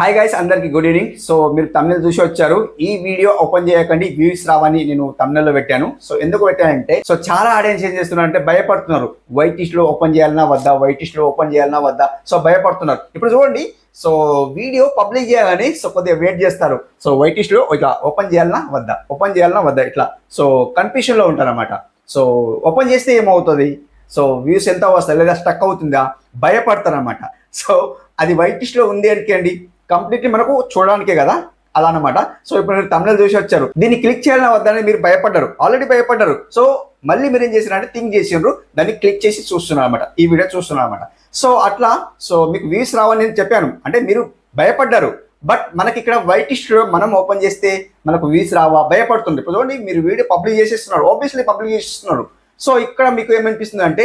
Hi guys అందరికి good evening so మీరు తమిళ చూసి వచ్చారు. ఈ వీడియో ఓపెన్ చేయకండి. వ్యూస్ రావని నేను తమిళలో పెట్టాను. సో ఎందుకు పెట్టానంటే సో చాలా ఆడియన్స్ ఏం చేస్తున్నారు అంటే భయపడుతున్నారు. వైటిష్లో ఓపెన్ చేయాలన్నా వద్దా? వైట్లో ఓపెన్ చేయాలన్నా వద్దా? సో భయపడుతున్నారు. ఇప్పుడు చూడండి. సో వీడియో పబ్లిక్ చేయాలని సో కొద్దిగా వెయిట్ చేస్తారు. సో వైటిష్లో ఇట్లా ఓపెన్ చేయాలన్నా వద్దా? ఓపెన్ చేయాలన్నా వద్దా? ఇట్లా. సో కన్ఫ్యూషన్లో ఉంటారన్నమాట. సో ఓపెన్ చేస్తే ఏమవుతుంది? సో వ్యూస్ ఎంత వస్తాయి? లేదా స్టక్ అవుతుందా? భయపడతారన్నమాట. సో అది వైట్లో ఉంది అనుకోండి కంప్లీట్లీ మనకు చూడడానికే కదా? అలా అనమాట సో ఇప్పుడు మీరు తమిళ చూసి వచ్చారు. దీన్ని క్లిక్ చేయాలని వద్దని మీరు భయపడ్డారు. ఆల్రెడీ భయపడ్డారు. సో మళ్ళీ మీరు ఏం చేసినారంటే థింక్ చేసిండ్రు. దాన్ని క్లిక్ చేసి చూస్తున్నారు అనమాట ఈ వీడియో చూస్తున్నారు అనమాట సో అట్లా సో మీకు వ్యూస్ రావని నేను చెప్పాను. అంటే మీరు భయపడ్డారు. బట్ మనకి ఇక్కడ వైట్ స్టూడియో మనం ఓపెన్ చేస్తే మనకు వ్యూస్ రావా? భయపడుతుంది. ఇప్పుడు చూడండి మీరు వీడియో పబ్లిష్ చేసేస్తున్నారు. ఆబ్వియస్లీ పబ్లిష్ చేస్తున్నారు సో ఇక్కడ మీకు ఏమనిపిస్తుంది అంటే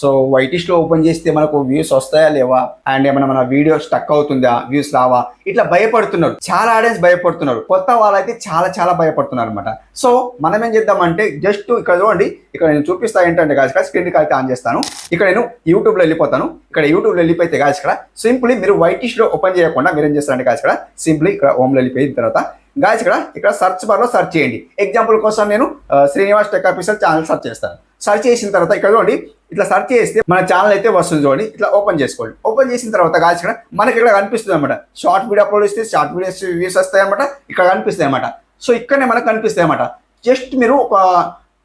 సో వైటిష్లో ఓపెన్ చేస్తే మనకు వ్యూస్ వస్తాయా లేవా? అండ్ ఏమైనా మన వీడియో స్టక్ అవుతుందా? వ్యూస్ రావా? ఇట్లా భయపడుతున్నారు. చాలా ఆడియన్స్ భయపడుతున్నారు. కొత్త వాళ్ళైతే చాలా చాలా భయపడుతున్నారు అనమాట సో మనం ఏం చేద్దామంటే జస్ట్ ఇక్కడ చూడండి. ఇక్కడ నేను చూపిస్తా ఏంటంటే కాదు స్క్రీన్ అయితే ఆన్ చేస్తాను. ఇక్కడ నేను యూట్యూబ్లో వెళ్ళిపోతాను. ఇక్కడ యూట్యూబ్లో వెళ్ళిపోయితే వెళ్ళిపోతే కాదు ఇక్కడ సింప్లీ మీరు వైటిష్లో ఓపెన్ చేయకుండా మీరు ఏం చేస్తారంటే కాదు ఇక్కడ సింప్లీ ఇక్కడ హోమ్లో వెళ్ళిపోయిన తర్వాత గాయస్ ఇక్కడ ఇక్కడ సర్చ్ బార్లో సర్చ్ చేయండి. ఎగ్జాంపుల్ కోసం నేను Srinivas tech officer channel search చేస్తాను. సర్చ్ చేసిన తర్వాత ఇక్కడ చూడండి ఇట్లా సర్చ్ చేస్తే మన ఛానల్ అయితే వస్తుంది చూడండి ఇట్లా ఓపెన్ చేసుకోండి. ఓపెన్ చేసిన తర్వాత గాయస్ ఇక్కడ మనకి ఇక్కడ కనిపిస్తుంది అనమాట షార్ట్ వీడియో అప్లోడ్ చేస్తే షార్ట్ వీడియోస్ వ్యూస్ వస్తాయి అనమాట ఇక్కడ కనిపిస్తాయి అనమాట సో ఇక్కడనే మనకు కనిపిస్తాయి అనమాట జస్ట్ మీరు ఒక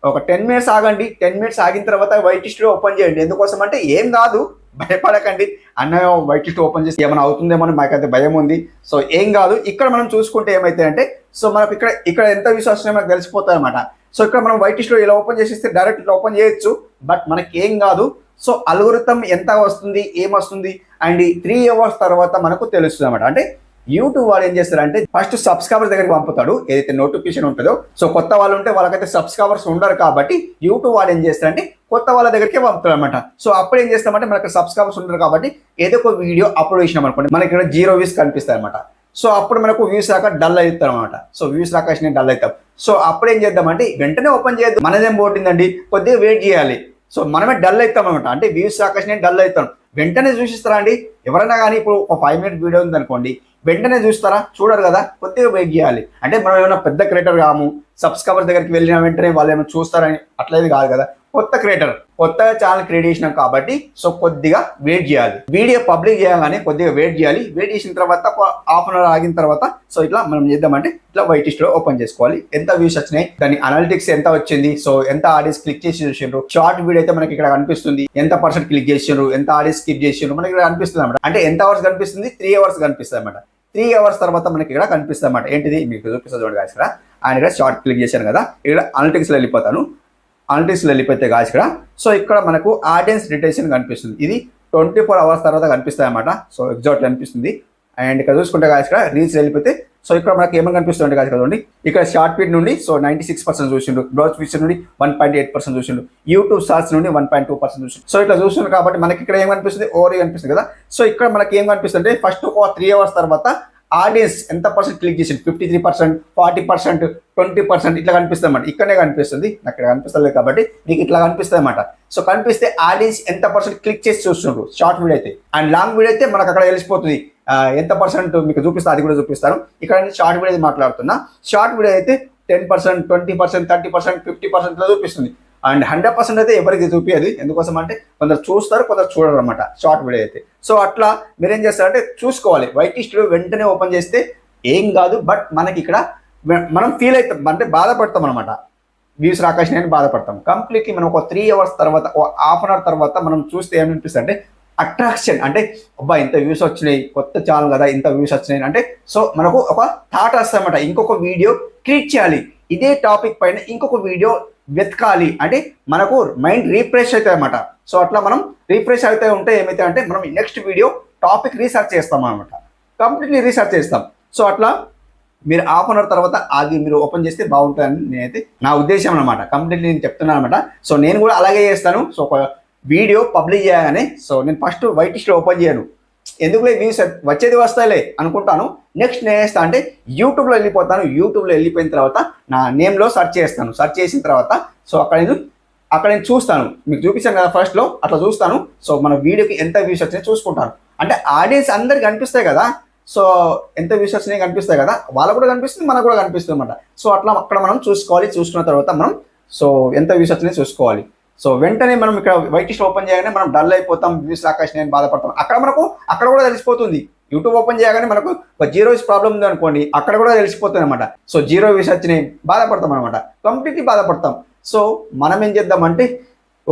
ఒక టెన్ మినిట్స్ ఆగండి. టెన్ మినిట్స్ ఆగిన తర్వాత వైట్ స్టూడియో ఓపెన్ చేయండి. ఎందుకోసం అంటే ఏం కాదు భయపడకండి. అన్న వైట్ లిస్ట్ ఓపెన్ చేసి ఏమైనా అవుతుందేమో అని మాకైతే భయం ఉంది. సో ఏం కాదు. ఇక్కడ మనం చూసుకుంటే ఏమైతే అంటే సో మనకు ఇక్కడ ఇక్కడ ఎంత వ్యూస్ మనకు తెలిసిపోతాయి అనమాట సో ఇక్కడ మనం వైట్ లిస్ట్ ఇలా ఓపెన్ చేసేస్తే డైరెక్ట్ ఇట్లా ఓపెన్ చేయొచ్చు. బట్ మనకి ఏం కాదు. సో అల్గోరిథం ఎంత వస్తుంది ఏం వస్తుంది అండ్ త్రీ అవర్స్ తర్వాత మనకు తెలుస్తుంది అనమాట అంటే యూట్యూబ్ వాడు ఏం చేస్తారంటే ఫస్ట్ సబ్స్క్రైబర్స్ దగ్గరికి పంపుతాడు. ఏదైతే నోటిఫికేషన్ ఉంటుందో. సో కొత్త వాళ్ళు ఉంటే వాళ్ళకైతే సబ్స్క్రైబర్స్ ఉండరు కాబట్టి యూట్యూబ్ వాడు ఏం చేస్తారంటే కొత్త వాళ్ళ దగ్గరికి పంపుతారు అనమాట సో అప్పుడు ఏం చేస్తామంటే మనకు సబ్స్క్రైబర్స్ ఉండరు కాబట్టి ఏదో ఒక వీడియో అప్లోడ్ చేసినాం అనుకోండి. మనకి ఇక్కడ జీరో వ్యూస్ కనిపిస్తాయి అనమాట సో అప్పుడు మనకు వ్యూస్ రాక డల్ అవుతాం అనమాట సో వ్యూస్ రాక డల్ అవుతాం. సో అప్పుడు ఏం చేద్దామంటే వెంటనే ఓపెన్ చేయద్దు. మనదేం పోటిందండి కొద్దిగా వెయిట్ చేయాలి. సో మనమే డల్ అవుతాం అనమాట అంటే వ్యూస్ ఆకర్షణ డల్ అవుతాం. వెంటనే చూసిస్తారా అండి? ఎవరైనా కానీ ఇప్పుడు ఒక ఫైవ్ మినిట్ వీడియో ఉంది అనుకోండి వెంటనే చూస్తారా? చూడరు కదా? కొద్దిగా వెయిట్ చేయాలి. అంటే మనం ఏమైనా పెద్ద క్రియేటర్ కాము సబ్స్క్రైబర్ దగ్గరికి వెళ్ళిన వెంటనే వాళ్ళు ఏమైనా చూస్తారని అట్లేదు కాదు కదా. కొత్త క్రియేటర్ కొత్తగా ఛానల్ క్రియేట్ చేసినాం కాబట్టి సో కొద్దిగా వెయిట్ చేయాలి. వీడియో పబ్లిక్ చేయగానే కొద్దిగా వెయిట్ చేయాలి. వెయిట్ చేసిన తర్వాత హాఫ్ అన్ అవర్ ఆగిన తర్వాత సో ఇట్లా మనం చేద్దామంటే ఇట్లా వైట్లో ఓపెన్ చేసుకోవాలి. ఎంత వ్యూస్ వచ్చినాయి దాని అనాలిటిక్స్ ఎంత వచ్చింది సో ఎంత ఆడియన్స్ క్లిక్ చేసి చూసిండ్రు షార్ట్ వీడియో అయితే మనకి ఇక్కడ కనిపిస్తుంది ఎంత పర్సెంట్ క్లిక్ చేసిండ్రు ఎంత ఆడియన్స్ స్కిప్ చేసిండ్రు మనకి ఇక్కడ కనిపిస్తుంది అనమాట అంటే ఎంత అవర్స్ కనిపిస్తుంది? త్రీ అవర్స్ కనిపిస్తుంది అనమాట త్రీ అవర్స్ తర్వాత మనకి ఇక్కడ కనిపిస్తుంది అనమాట ఏంటిది? మీకు చూపిస్తుంది చూడండి ఇక్కడ. ఆయన ఇక్కడ షార్ట్ క్లిక్ చేశాను కదా. ఇక్కడ అనలిటిక్స్లో వెళ్ళిపోతాను. అనలిటిక్స్లో వెళ్ళిపోతే కాదు ఇక్కడ. సో ఇక్కడ మనకు ఆడియన్స్ డిటెన్షన్ కనిపిస్తుంది. ఇది ట్వంటీ ఫోర్ అవర్స్ తర్వాత కనిపిస్తాయి అనమాట సో ఎగ్జాక్ట్ కనిపిస్తుంది. అండ్ ఇక్కడ చూసుకుంటే కాదు ఇక్కడ రీల్స్ వెళ్ళిపోతే సో ఇక్కడ మనకి ఏమని కనిపిస్తుంది కాదు చూడండి. ఇక్కడ షార్ట్ ఫీడ్ నుండి సో నైంటీ సిక్స్ పర్సెంట్ చూసిండు. బ్రౌజ్ ఫీచర్ నుండి వన్ పాయింట్ ఎయిట్ పర్సెంట్ చూసిండు. యూట్యూబ్ షార్ట్స్ నుండి వన్ పాయింట్ టూ పర్సెంట్ చూసిండు. సో ఇట్లా చూస్తుండ్రు కాబట్టి మనకి ఇక్కడ ఏం కనిపిస్తుంది? ఓవర్ కనిపిస్తుంది కదా. సో ఇక్కడ మనకి ఏం కనిపిస్తుంది అంటే ఫస్ట్ ఒక త్రీ అవర్స్ తర్వాత ఆడియన్స్ ఎంత పర్సెంట్ క్లిక్ చేసింది fifty three percent forty percent twenty percent ఇట్లా కనిపిస్తుంది అన్నమాట ఇక్కడనే కనిపిస్తుంది. నాకు ఇక్కడ కనిపిస్తలేదు కాబట్టి మీకు ఇట్లా కనిపిస్తుంది అనమాట సో కనిపిస్తే ఆడియన్స్ ఎంత పర్సెంట్ క్లిక్ చేసి చూస్తుండ్రు? షార్ట్ వీడియో అయితే. అండ్ లాంగ్ వీడియో అయితే మనకు అక్కడ తెలిసిపోతుంది. ఎంత పర్సెంట్ మీకు చూపిస్తా అది కూడా చూపిస్తాను. ఇక్కడ షార్ట్ వీడియో మాట్లాడుతున్నా. షార్ట్ వీడియో అయితే ten percent twenty percent thirty percent fifty percent చూపిస్తుంది. అండ్ హండ్రెడ్ పర్సెంట్ అయితే ఎవరికి చూపించదు ఎందుకోసం అంటే కొందరు చూస్తారు కొందరు చూడరు అనమాట షార్ట్ వీడియో అయితే. సో అట్లా మీరేం చేస్తారంటే చూసుకోవాలి. వైట్ స్టూడియో వెంటనే ఓపెన్ చేస్తే ఏం కాదు బట్ మనకి ఇక్కడ మనం ఫీల్ అవుతాం. అంటే బాధపడతాం అనమాట వ్యూస్ రాకాష్ అని బాధపడతాం. కంప్లీట్లీ మనం ఒక త్రీ అవర్స్ తర్వాత ఒక హాఫ్ అన్ అవర్ తర్వాత మనం చూస్తే ఏమనిపిస్తుంది అంటే అట్రాక్షన్. అంటే అబ్బా ఇంత వ్యూస్ వచ్చినాయి కొత్త ఛానల్ కదా ఇంత వ్యూస్ వచ్చినాయి అంటే సో మనకు ఒక థాట్ అనమాట ఇంకొక వీడియో క్రియేట్ చేయాలి. ఇదే టాపిక్ పైన ఇంకొక వీడియో వెతకాలి అంటే మనకు మైండ్ రీఫ్రెష్ అవుతాయి అన్నమాట సో అట్లా మనం రీఫ్రెష్ అవుతాయి ఉంటే ఏమైతే అంటే మనం నెక్స్ట్ వీడియో టాపిక్ రీసెర్చ్ చేస్తాం అనమాట కంప్లీట్లీ రీసెర్చ్ చేస్తాం. సో అట్లా మీరు హాఫ్ అన్ అవర్ తర్వాత అది మీరు ఓపెన్ చేస్తే బాగుంటుందని నేనైతే నా ఉద్దేశం అనమాట కంప్లీట్లీ నేను చెప్తున్నాను అనమాట సో నేను కూడా అలాగే చేస్తాను. సో ఒక వీడియో పబ్లిష్ చేయగానే సో నేను ఫస్ట్ వైట్ లిస్ట్లో ఓపెన్ చేయను. ఎందుకులే వ్యూస్ వచ్చేది వస్తాయిలే అనుకుంటాను. నెక్స్ట్ నేను చేస్తా అంటే యూట్యూబ్లో వెళ్ళిపోతాను. యూట్యూబ్లో వెళ్ళిపోయిన తర్వాత నా నేమ్లో సెర్చ్ చేస్తాను. సెర్చ్ చేసిన తర్వాత సో అక్కడ నేను అక్కడ నేను చూస్తాను. మీకు చూపించాను కదా ఫస్ట్లో అట్లా చూస్తాను. సో మన వీడియోకి ఎంత వ్యూస్ వచ్చినాయి చూసుకుంటాను. అంటే ఆడియన్స్ అందరికి కనిపిస్తాయి కదా? సో ఎంత వ్యూస్ వచ్చినాయి కనిపిస్తాయి కదా? వాళ్ళకు కూడా కనిపిస్తుంది మనకు కూడా కనిపిస్తుంది అనమాట సో అట్లా అక్కడ మనం చూసుకోవాలి. చూసుకున్న తర్వాత మనం సో ఎంత వ్యూస్ వచ్చినాయి చూసుకోవాలి. సో వెంటనే మనం ఇక్కడ వైట్ లిస్ట్ ఓపెన్ చేయగానే మనం డల్ అయిపోతాం వ్యూస్ ఆకాశం నేను బాధపడతాం. అక్కడ మనకు అక్కడ కూడా తెలిసిపోతుంది. యూట్యూబ్ ఓపెన్ చేయగానే మనకు ఒక జీరో వ్యూస్ ప్రాబ్లం ఉంది అనుకోండి అక్కడ కూడా తెలిసిపోతుంది అనమాట సో జీరో వ్యూస్ వచ్చినాయి బాధపడతాం అనమాట కంప్లీట్లీ బాధపడతాం. సో మనం ఏం చేద్దామంటే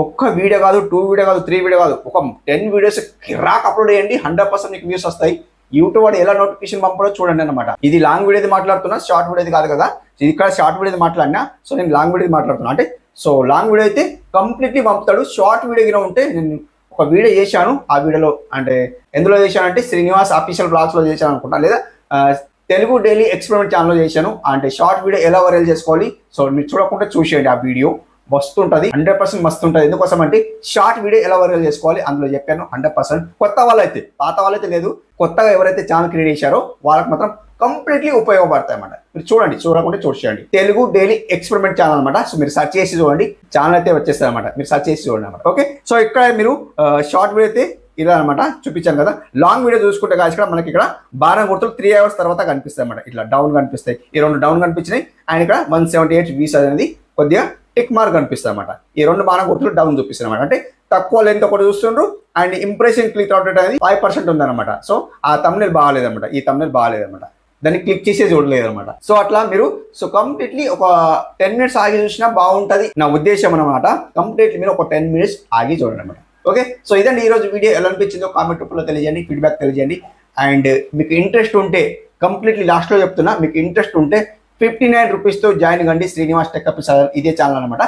ఒక్క వీడియో కాదు టూ వీడియో కాదు త్రీ వీడియో కాదు ఒక టెన్ వీడియోస్ కిరాక్ అప్లోడ్ చేయండి హండ్రెడ్ పర్సెంట్ మీకు వ్యూస్ వస్తాయి. యూట్యూబ్ వాడు ఎలా నోటిఫికేషన్ పంపడో చూడండి అనమాట ఇది లాంగ్ వీడియోది మాట్లాడుతున్నా షార్ట్ వీడియోది కాదు కదా. ఇది ఇక్కడ షార్ట్ వీడియోది మాట్లాడినా సో నేను లాంగ్ వీడియోది మాట్లాడుతున్నా. అంటే సో లాంగ్ వీడియో అయితే కంప్లీట్లీ పంపుతాడు. షార్ట్ వీడియో కింద ఉంటే నేను ఒక వీడియో చేశాను. ఆ వీడియోలో అంటే ఎందులో చేశానంటే శ్రీనివాస్ అఫీషియల్ బ్లాగ్స్లో చేశాను అనుకుంటా లేదా తెలుగు డైలీ ఎక్స్పెరిమెంట్ ఛానల్లో చేశాను. అంటే షార్ట్ వీడియో ఎలా వైరల్ చేసుకోవాలి? సో మీరు చూడకుండా చూసేయండి ఆ వీడియో. వస్తుంటుంది హండ్రెడ్ పర్సెంట్ మస్తు ఉంటుంది ఎందుకోసం అంటే షార్ట్ వీడియో ఎలా వైరల్ చేసుకోవాలి అందులో చెప్పాను. Hundred percent. కొత్త వాళ్ళైతే పాత వాళ్ళైతే లేదు. కొత్తగా ఎవరైతే ఛానల్ క్రియేట్ చేశారో వాళ్ళకి మాత్రం కంప్లీట్లీ ఉపయోగపడతాయి అన్నమాట. మీరు చూడండి చూడకుండా చూసేయండి. తెలుగు డైలీ ఎక్స్పెరిమెంట్ ఛానల్ అనమాట సో మీరు సర్చ్ చేసి చూడండి. ఛానల్ అయితే వచ్చేస్తుంది అనమాట మీరు సర్చ్ చేసి చూడండి అనమాట ఓకే? సో ఇక్కడ మీరు షార్ట్ వీడియో అయితే ఇలా అనమాట చూపించాను కదా. లాంగ్ వీడియో చూసుకుంటే కాదు ఇక్కడ మనకి ఇక్కడ బాణం గుర్తులు త్రీ అవర్స్ తర్వాత కనిపిస్తాయి అనమాట ఇట్లా డౌన్ కనిపిస్తాయి. ఈ రెండు డౌన్ కనిపించినాయి. అండ్ ఇక్కడ వన్ సెవెంటీ ఎయిట్ వీస్ అనేది కొద్దిగా టిక్ మార్క్ కనిపిస్తాయి అనమాట ఈ రెండు బాణం గుర్తులు డౌన్ చూపిస్తాయి అనమాట అంటే తక్కువ లెంత్ ఒకటి చూస్తుండ్రు. అండ్ ఇంప్రెషన్ క్లిక్ అవుట్ అనేది ఫైవ్ పర్సెంట్ ఉందన్నమాట. సో ఆ తమ్నెల్ బాగాలేదన్నమాట. ఈ తమ్నెల్ బాగాలేదన్నమాట. దాన్ని క్లిక్ చేసే చూడలేదు అనమాట సో అట్లా మీరు సో కంప్లీట్లీ ఒక టెన్ మినిట్స్ ఆగి చూసినా బాగుంటుంది నా ఉద్దేశం అనమాట కంప్లీట్లీ మీరు ఒక టెన్ మినిట్స్ ఆగి చూడండి అనమాట ఓకే సో ఇదండి ఈ రోజు వీడియో. ఎలా అనిపించిందో కామెంట్ రూపంలో తెలియజేయండి ఫీడ్బ్యాక్ తెలియజేయండి. అండ్ మీకు ఇంట్రెస్ట్ ఉంటే కంప్లీట్లీ లాస్ట్లో చెప్తున్నా మీకు ఇంట్రెస్ట్ ఉంటే ఫిఫ్టీ నైన్ రూపీస్తో జాయిన్ కండి శ్రీనివాస్ టెక్ అఫీసర్ ఇదే ఛానల్ అనమాట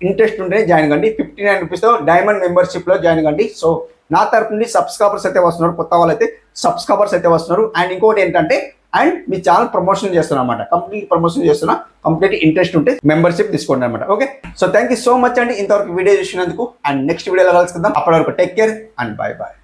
ఇంట్రెస్ట్ ఉంటే జాయిన్ కండి ఫిఫ్టీ నైన్ రూపీస్తో డైమండ్ మెంబర్షిప్లో జాయిన్ కండి. సో నా తరపు నుండి సబ్స్క్రైబర్స్ అయితే వస్తున్నారు కొత్త వాళ్ళు అయితే సబ్స్క్రైబర్స్ అయితే వస్తున్నారు. అండ్ ఇంకోటి ఏంటంటే అండ్ మీ ఛానల్ ప్రమోషన్ చేస్తున్నా అనమాట కంప్లీట్ ప్రమోషన్ చేస్తున్నా. కంప్లీట్ ఇంట్రెస్ట్ ఉంటే మెంబర్షిప్ తీసుకోండి అనమాట okay so thank you so much అండి. ఇంతవరకు వీడియో చూసినందుకు. అండ్ నెక్స్ట్ వీడియోలో కలుసుకుందాం. అప్పటి వరకు take care and bye bye